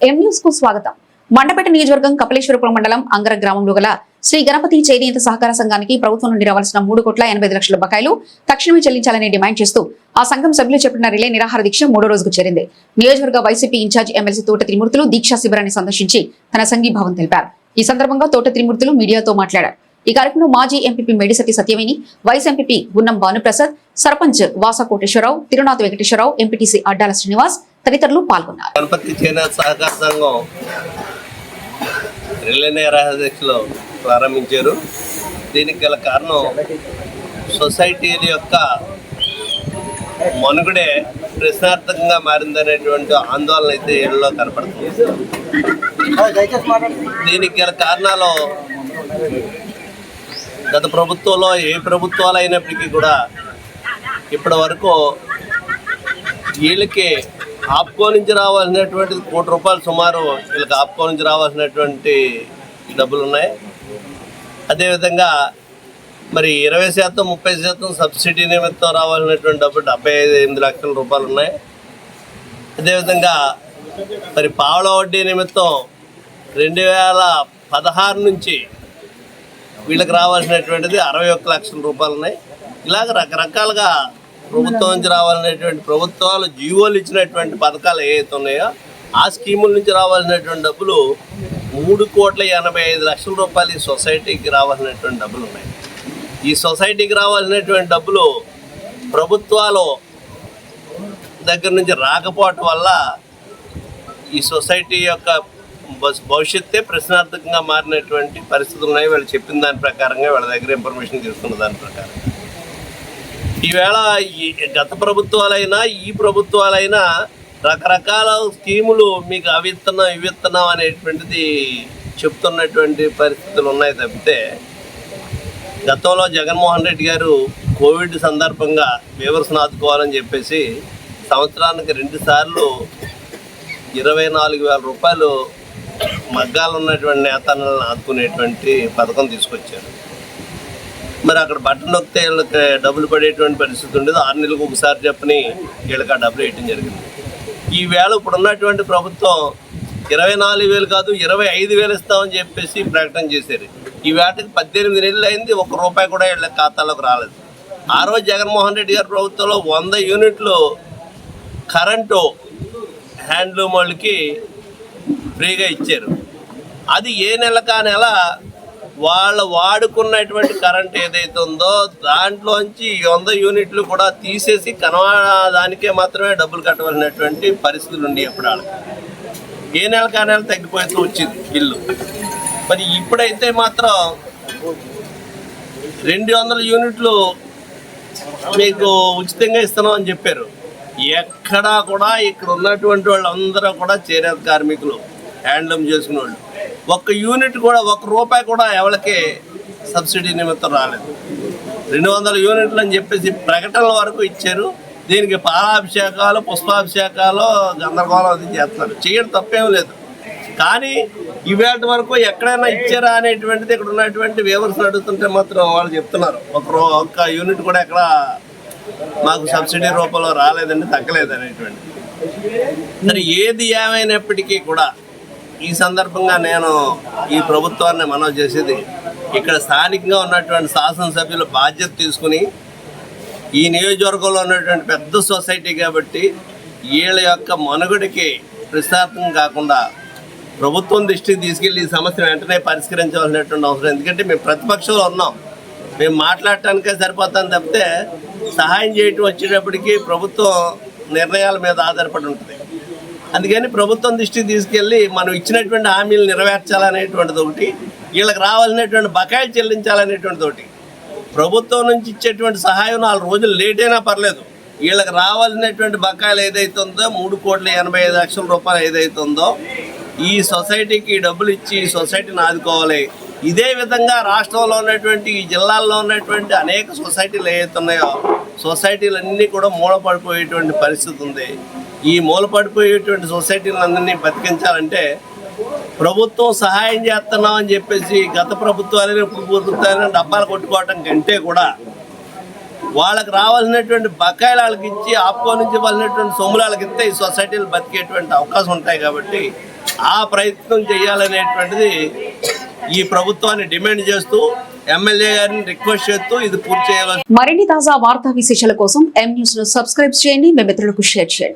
ఎం న్యూస్కు స్వాగతం. మండపేట నియోజకవర్గం కపిలేశ్వరపురం మండలం అంగర గ్రామంలో గల శ్రీ గణపతి చేనేత సహకార సంఘానికి ప్రభుత్వం నుండి రావాల్సిన మూడు కోట్ల ఎనభై లక్షల బకాయిలు తక్షణమే చెల్లించాలని డిమాండ్ చేస్తూ ఆ సంఘం సభ్యులు చెప్పిన రిలే నిరాహార దీక్ష మూడో రోజుకు చేరింది. నియోజకవర్గ వైసీపీ ఇన్ఛార్జ్ ఎమ్మెల్సీ తోట త్రిమూర్తులు దీక్షా శిబిరాన్ని సందర్శించి తన సంఘీభావం తెలిపారు. ఈ సందర్భంగా తోట త్రిమూర్తులు మీడియాతో మాట్లాడారు. ఈ కార్యక్రమంలో మాజీ MPP Medisetti Satyaveni vice MPP Gunnam Bhanuprasad sarpanch Vasa Koteswararao Tirunath Venkateswararao MPTC Addala Srinivas తదితరులు పాల్గొన్నారు. గణపతి చేనేత సహకార సంఘం రిలే ప్రారంభించారు. దీనికి గల కారణం సొసైటీల యొక్క మనుగడే ప్రశ్నార్థకంగా మారిందనేటువంటి ఆందోళన అయితే వీళ్ళలో కనపడుతుంది. దీనికి గల కారణాలు గత ప్రభుత్వంలో ఏ ప్రభుత్వాలు అయినప్పటికీ కూడా ఇప్పటి వరకు వీళ్ళకి ఆప్కో నుంచి రావాల్సినటువంటి కోటి రూపాయలు సుమారు వీళ్ళకి ఆప్కో నుంచి రావాల్సినటువంటి డబ్బులు ఉన్నాయి అదేవిధంగా మరి ఇరవై శాతం ముప్పై శాతం సబ్సిడీ నిమిత్తం రావాల్సినటువంటి డబ్బు డెబ్బై ఐదు ఎనిమిది లక్షల రూపాయలు ఉన్నాయి అదేవిధంగా మరి పావుల వడ్డీ నిమిత్తం రెండు వేల పదహారు నుంచి వీళ్ళకి రావాల్సినటువంటిది అరవై ఒక్క లక్షల రూపాయలు ఉన్నాయి ఇలాగ రకరకాలుగా ప్రభుత్వం నుంచి రావాలనేటువంటి ప్రభుత్వాలు జీవోలు ఇచ్చినటువంటి పథకాలు ఏవైతే ఉన్నాయో ఆ స్కీముల నుంచి రావాల్సినటువంటి డబ్బులు మూడు కోట్ల ఎనభై ఐదు లక్షల రూపాయలు ఈ సొసైటీకి రావాల్సినటువంటి డబ్బులు ఉన్నాయి. ఈ సొసైటీకి రావాల్సినటువంటి డబ్బులు ప్రభుత్వాలు దగ్గర నుంచి రాకపోవటం వల్ల ఈ సొసైటీ యొక్క భవిష్యత్తే ప్రశ్నార్థకంగా మారినటువంటి పరిస్థితులు ఉన్నాయి. వాళ్ళు చెప్పిన దాని ప్రకారంగా వాళ్ళ దగ్గర ఇన్ఫర్మేషన్ తీసుకున్న దాని ప్రకారం ఈవేళ ఈ గత ప్రభుత్వాలైనా ఈ ప్రభుత్వాలైనా రకరకాల స్కీములు మీకు అవి ఇస్తున్నాం అనేటువంటిది చెప్తున్నటువంటి పరిస్థితులు ఉన్నాయి తప్పితే గతంలో జగన్మోహన్ రెడ్డి గారు కోవిడ్ సందర్భంగా ఫీవర్స్ని ఆదుకోవాలని చెప్పేసి సంవత్సరానికి రెండుసార్లు ఇరవై నాలుగు వేల రూపాయలు మగ్గాలు ఉన్నటువంటి నేతలను ఆదుకునేటువంటి పథకం తీసుకొచ్చారు. మరి అక్కడ బట్టలు నొక్కితే వీళ్ళకి డబ్బులు పడేటువంటి పరిస్థితి ఉండేది. ఆరు నెలలకు ఒకసారి చెప్పని వీళ్ళకి ఆ డబ్బులు వేయటం జరిగింది. ఈవేళ ఇప్పుడున్నటువంటి ఇప్పుడు ఉన్నటువంటి ప్రభుత్వం ఇరవై నాలుగు వేలు కాదు ఇరవై ఐదు వేలు ఇస్తామని చెప్పేసి ప్రకటన చేశారు. ఈ వేటకి పద్దెనిమిది నెలలు అయింది ఒక రూపాయి కూడా వీళ్ళ ఖాతాలోకి రాలేదు. ఆ రోజు జగన్మోహన్ రెడ్డి గారి ప్రభుత్వంలో వంద యూనిట్లు కరెంటు హ్యాండ్లూమ్ వాళ్ళకి ఫ్రీగా ఇచ్చారు. అది ఏ నెల కా నెల వాళ్ళు వాడుకున్నటువంటి కరెంట్ ఏదైతే ఉందో దాంట్లోంచి ఈ వంద యూనిట్లు కూడా తీసేసి కనవా దానికే మాత్రమే డబ్బులు కట్టవలసినటువంటి పరిస్థితులు ఉండి అప్పుడు వాళ్ళకి. ఏ నెలకు ఆ నెల తగ్గిపోతూ వచ్చింది బిల్లు. మరి ఇప్పుడైతే మాత్రం రెండు వందల యూనిట్లు మీకు ఉచితంగా ఇస్తున్నాం అని చెప్పారు. ఎక్కడా కూడా ఇక్కడ ఉన్నటువంటి వాళ్ళందరూ కూడా చేనేత కార్మికులు హ్యాండ్లూమ్ చేసుకునే వాళ్ళు ఒక్క యూనిట్ కూడా ఒక్క రూపాయి కూడా ఎవరికి సబ్సిడీ నిమిత్తం రాలేదు. రెండు వందల యూనిట్లు అని చెప్పేసి ప్రకటనల వరకు ఇచ్చారు. దీనికి పాలాభిషేకాలు పుష్పాభిషేకాలు గందరగోళం అది చేస్తున్నారు. చేయడం తప్పేం లేదు. కానీ ఇవేటి వరకు ఎక్కడైనా ఇచ్చారా అనేటువంటిది ఇక్కడ ఉన్నటువంటి వ్యూవర్స్ అడుగుతుంటే మాత్రం వాళ్ళు చెప్తున్నారు. ఒక ఒక్క యూనిట్ కూడా ఎక్కడ మాకు సబ్సిడీ రూపంలో రాలేదండి తగ్గలేదు అనేటువంటి మరి ఏది ఏమైనప్పటికీ కూడా ఈ సందర్భంగా నేను ఈ ప్రభుత్వాన్ని మనవి చేసేది ఇక్కడ స్థానికంగా ఉన్నటువంటి శాసనసభ్యులు బాధ్యత తీసుకుని ఈ నియోజకవర్గంలో ఉన్నటువంటి పెద్ద సొసైటీ కాబట్టి వీళ్ళ యొక్క మనుగడికి ప్రశాంతం కాకుండా ప్రభుత్వం దృష్టికి తీసుకెళ్ళి ఈ సమస్యను వెంటనే పరిష్కరించవలసినటువంటి అవసరం ఎందుకంటే మేము ప్రతిపక్షంలో ఉన్నాం. మేము మాట్లాడటానికే సరిపోతాం తప్పితే సహాయం చేయటం వచ్చేటప్పటికి ప్రభుత్వం నిర్ణయాల మీద ఆధారపడి ఉంటుంది. అందుకని ప్రభుత్వం దృష్టికి తీసుకెళ్ళి మనం ఇచ్చినటువంటి హామీలు నెరవేర్చాలనేటువంటిది ఒకటి వీళ్ళకి రావాల్సినటువంటి బకాయిలు చెల్లించాలనేటువంటిది ఒకటి. ప్రభుత్వం నుంచి ఇచ్చేటువంటి సహాయం నాలుగు రోజులు లేట్ అయినా పర్లేదు. వీళ్ళకి రావాల్సినటువంటి బకాయిలు ఏదైతే ఉందో మూడు కోట్ల ఎనభై ఐదు లక్షల రూపాయలు ఏదైతే ఉందో ఈ సొసైటీకి డబ్బులు ఇచ్చి ఈ సొసైటీని ఆదుకోవాలి. ఇదే విధంగా రాష్ట్రంలో ఉన్నటువంటి ఈ జిల్లాల్లో ఉన్నటువంటి అనేక సొసైటీలు ఏవైతే ఉన్నాయో సొసైటీలన్నీ కూడా మూలపడిపోయేటువంటి పరిస్థితి ఉంది. ఈ మూలపడిపోయేటువంటి సొసైటీలందరినీ బతికించాలంటే ప్రభుత్వం సహాయం చేస్తున్నాం అని చెప్పేసి గత ప్రభుత్వాలని ఇప్పుడు ప్రభుత్వాలని డబ్బాలు కొట్టుకోవటం కంటే కూడా వాళ్ళకి రావాల్సినటువంటి బకాయిలు వాళ్ళకి ఇచ్చి ఆపుకో నుంచి వాళ్ళినటువంటి సొమ్ములు వాళ్ళకి ఇస్తే ఈ సొసైటీలు బతికేటువంటి అవకాశం ఉంటాయి కాబట్టి ఆ ప్రయత్నం చేయాలనేటువంటిది ఈ ప్రభుత్వాన్ని డిమాండ్ చేస్తూ ఎమ్మెల్యే గారిని రిక్వెస్ట్ చేస్తూ ఇది పూర్తి చేయాలి మరిన్ని తాజా వార్తా విశేషాల కోసం ఎం న్యూస్ను సబ్స్క్రైబ్ చేయండి. మీ మిత్రులకు షేర్ చేయండి.